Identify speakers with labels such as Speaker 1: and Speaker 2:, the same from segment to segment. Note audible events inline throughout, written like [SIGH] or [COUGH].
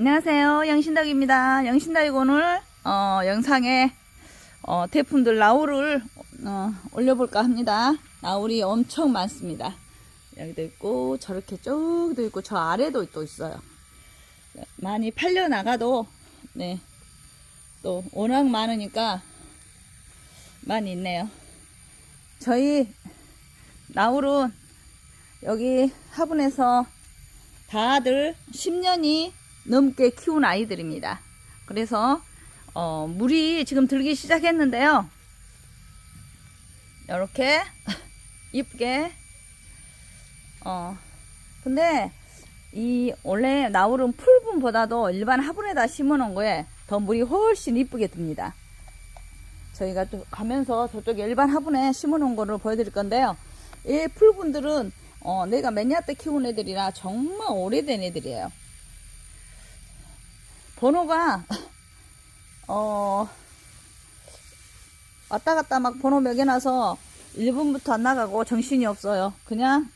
Speaker 1: 안녕하세요. 영신덕입니다. 영신덕이 오늘 어, 영상에 어, 태풍들 나우를 어, 올려볼까 합니다. 나울이 엄청 많습니다. 여기도 있고 저렇게 쭉도 있고 저 아래도 또 있어요. 네, 많이 팔려 나가도 네, 또 워낙 많으니까 많이 있네요. 저희 나울은 여기 화분에서 다들 10년이 넘게 키운 아이들입니다. 그래서 어, 물이 지금 들기 시작했는데요. 이렇게 [LAUGHS] 이쁘게 어 근데 이 원래 나울은 풀분보다도 일반 화분에다 심어놓은 거에 더 물이 훨씬 이쁘게 듭니다. 저희가 또 가면서 저쪽에 일반 화분에 심어놓은 거를 보여드릴 건데요. 이 풀분들은 어, 내가 몇년때 키운 애들이라 정말 오래된 애들이에요. 번호가 어 왔다 갔다 막 번호 매겨놔서 1분부터 안 나가고 정신이 없어요. 그냥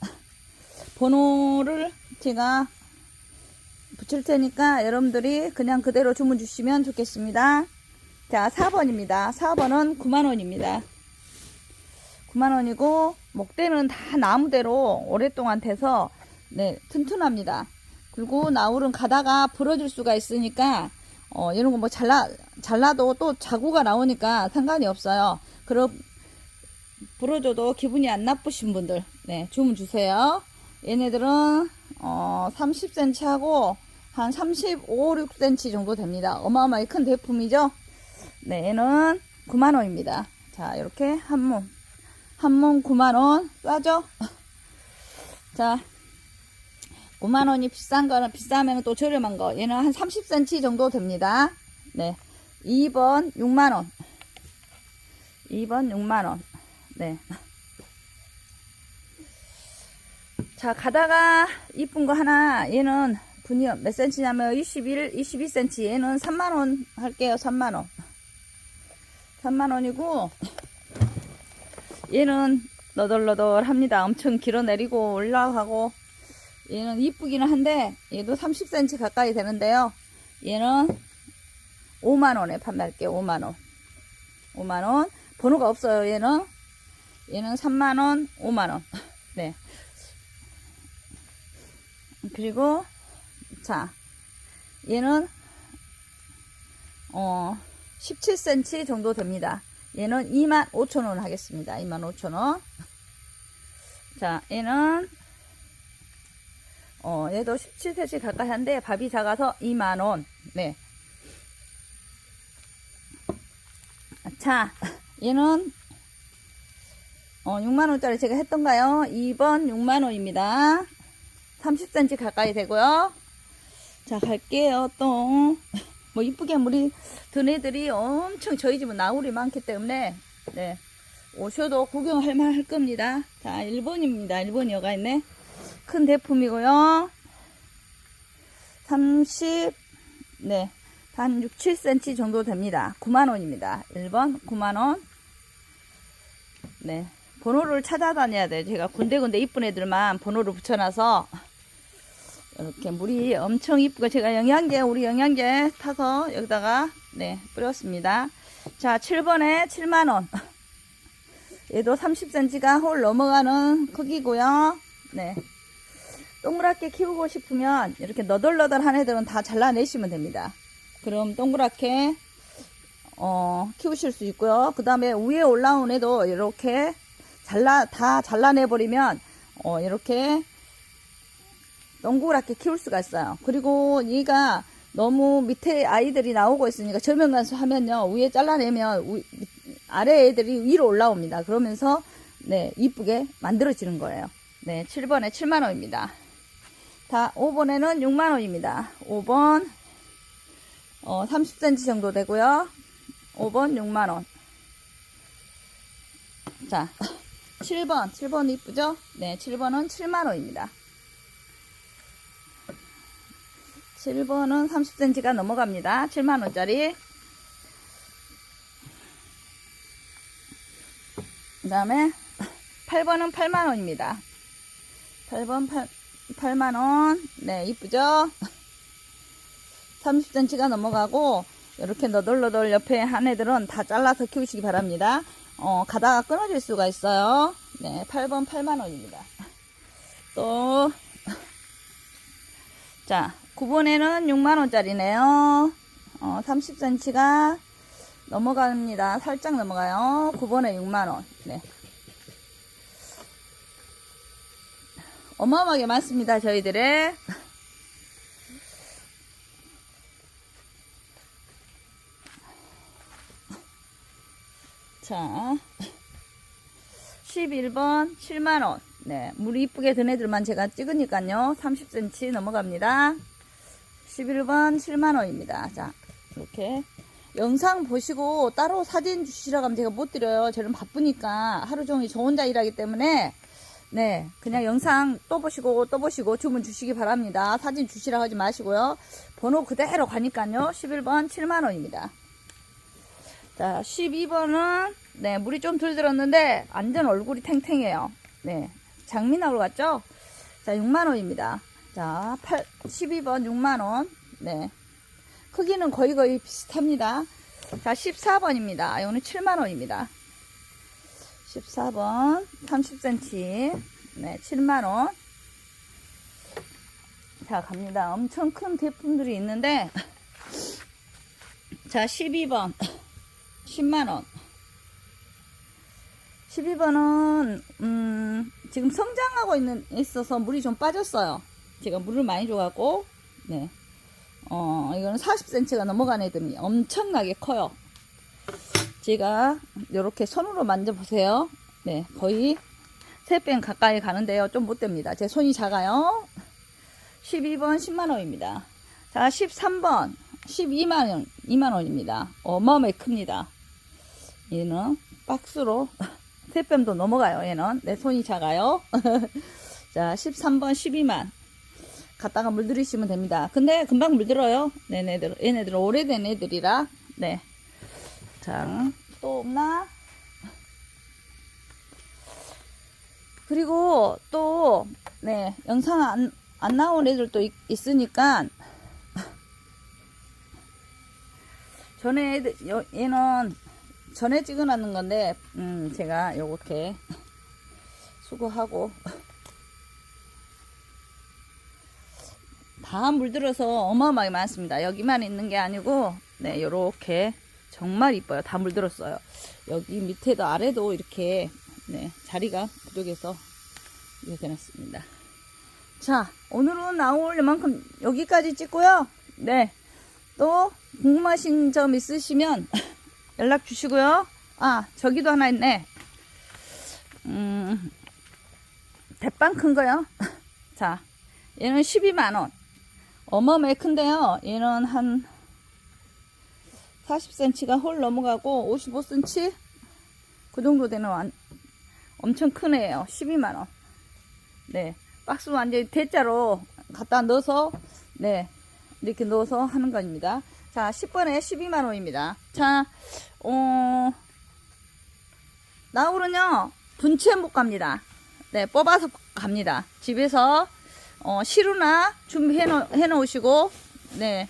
Speaker 1: 번호를 제가 붙일 테니까 여러분들이 그냥 그대로 주문 주시면 좋겠습니다. 자, 4번입니다. 4번은 9만원입니다. 9만원이고, 목대는 다 나무대로 오랫동안 돼서, 네, 튼튼합니다. 그리고 나울은 가다가 부러질 수가 있으니까, 어, 이런 거 뭐 잘라, 잘라도 또 자구가 나오니까 상관이 없어요. 그럼, 부러져도 기분이 안 나쁘신 분들, 네, 주문 주세요. 얘네들은, 어, 30cm 하고, 한 35, 6cm 정도 됩니다. 어마어마하게 큰 대품이죠? 네, 얘는 9만원입니다. 자, 이렇게 한 몸. 한몸 9만원. 싸죠? 자, 5만원이 비싼 거는 비싸면 또 저렴한 거. 얘는 한 30cm 정도 됩니다. 네. 2번 6만원. 2번 6만원. 네. 자, 가다가 이쁜 거 하나. 얘는 분이 몇 cm냐면 21, 22cm. 얘는 3만원 할게요. 3만원. 3만원이고, 얘는 너덜너덜합니다. 엄청 길어 내리고 올라가고, 얘는 이쁘기는 한데, 얘도 30cm 가까이 되는데요. 얘는 5만원에 판매할게요. 5만원. 5만원. 번호가 없어요. 얘는. 얘는 3만원, 5만원. [LAUGHS] 네. 그리고, 자, 얘는, 어, 17cm 정도 됩니다. 얘는 25,000원 하겠습니다. 25,000원. 자, 얘는, 어, 얘도 17cm 가까이 한데, 밥이 작아서 2만원. 네. 자, 얘는, 어, 6만원짜리 제가 했던가요? 2번 6만원입니다. 30cm 가까이 되고요. 자, 갈게요, 또. 뭐 이쁘게 물이 든 애들이 엄청 저희 집은 나울이 많기 때문에 네 오셔도 구경할 만할 겁니다. 자 1번입니다. 1번 여가 있네. 큰 대품이고요. 30 네. 한 6, 7cm 정도 됩니다. 9만원입니다. 1번 9만원. 네. 번호를 찾아다녀야 돼요. 제가 군데군데 이쁜 애들만 번호를 붙여놔서 이렇게 물이 엄청 이쁘고 제가 영양제 우리 영양제 타서 여기다가 네 뿌렸습니다 자 7번에 7만원 얘도 30cm가 홀 넘어가는 크기고요 네 동그랗게 키우고 싶으면 이렇게 너덜너덜한 애들은 다 잘라내시면 됩니다 그럼 동그랗게 어, 키우실 수 있고요 그 다음에 위에 올라온 애도 이렇게 잘라 다 잘라내 버리면 어, 이렇게 동그랗게 키울 수가 있어요. 그리고 얘가 너무 밑에 아이들이 나오고 있으니까 저면관수 하면요. 위에 잘라내면 위, 아래 애들이 위로 올라옵니다. 그러면서 네 이쁘게 만들어지는 거예요. 네 7번에 7만원입니다. 다 5번에는 6만원입니다. 5번 어, 30cm 정도 되고요. 5번 6만원. 자 [LAUGHS] 7번 7번 이쁘죠? 네 7번은 7만원입니다. 7번은 30cm가 넘어갑니다. 7만원짜리. 그 다음에 8번은 8만원입니다. 8번 8, 8만원. 네, 이쁘죠? [LAUGHS] 30cm가 넘어가고 이렇게 너덜너덜 옆에 한 애들은 다 잘라서 키우시기 바랍니다. 어, 가다가 끊어질 수가 있어요. 네, 8번 8만원입니다. [LAUGHS] 또, [LAUGHS] 자, 9번에는 6만원짜리네요. 어, 30cm가 넘어갑니다. 살짝 넘어가요. 9번에 6만원. 네. 어마어마하게 많습니다. 저희들의. [LAUGHS] 자, 11번 7만원. 네, 물 이쁘게 든 애들만 제가 찍으니까요. 30cm 넘어갑니다. 11번 7만원입니다. 자, 이렇게. 영상 보시고 따로 사진 주시라고 하면 제가 못 드려요. 저는 바쁘니까 하루 종일 저 혼자 일하기 때문에 네, 그냥 영상 또 보시고 또 보시고 주문 주시기 바랍니다. 사진 주시라고 하지 마시고요. 번호 그대로 가니까요. 11번 7만원입니다. 자, 12번은 네, 물이 좀 덜 들었는데 완전 얼굴이 탱탱해요. 네. 장미나올 같죠? 자, 6만 원입니다. 자, 8 12번 6만 원. 네. 크기는 거의 거의 비슷합니다. 자, 14번입니다. 이거는 7만 원입니다. 14번 30cm. 네, 7만 원. 자, 갑니다. 엄청 큰 제품들이 있는데 자, 12번 10만원. 12번은, 음, 지금 성장하고 있는, 있어서 물이 좀 빠졌어요. 제가 물을 많이 줘갖고, 네. 어, 이거는 40cm가 넘어간 애들이 엄청나게 커요. 제가, 이렇게 손으로 만져보세요. 네, 거의 3배 가까이 가는데요. 좀 못 됩니다. 제 손이 작아요. 12번 10만원입니다. 자, 13번 12만원, 2만원입니다. 어마어마하게 큽니다. 얘는 박스로 [LAUGHS] 세 뺨도 넘어가요. 얘는 내 손이 작아요. [LAUGHS] 자, 13번 12만 갖다가 물들이시면 됩니다. 근데 금방 물들어요. 얘네들 얘네들은 오래된 애들이라 네. 자, 또 없나? 그리고 또 네, 영상 안, 안 나온 애들도 있, 있으니까 전에 애들, 여- 얘는 전에 찍어놨는 건데, 음, 제가 요렇게 수거하고 다 물들어서 어마어마하게 많습니다. 여기만 있는 게 아니고, 네, 요렇게 정말 이뻐요. 다 물들었어요. 여기 밑에도 아래도 이렇게, 네, 자리가 부족해서 이렇게 해놨습니다. 자, 오늘은 나올 만큼 여기까지 찍고요. 네, 또 궁금하신 점 있으시면 [LAUGHS] 연락 주시고요. 아, 저기도 하나 있네. 음, 대빵 큰 거요. [LAUGHS] 자, 얘는 12만원. 어마어마하게 큰데요. 얘는 한 40cm가 홀 넘어가고 55cm? 그 정도 되는 완, 엄청 큰 애예요. 12만원. 네. 박스 완전히 대자로 갖다 넣어서, 네. 이렇게 넣어서 하는 겁니다. 자, 10번에 12만원입니다. 자, 어, 나울은요, 분체 못 갑니다. 네, 뽑아서 갑니다. 집에서, 어, 시루나 준비해 놓으시고, 네.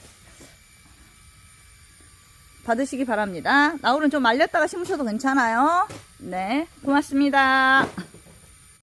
Speaker 1: 받으시기 바랍니다. 나울은 좀 말렸다가 심으셔도 괜찮아요. 네, 고맙습니다.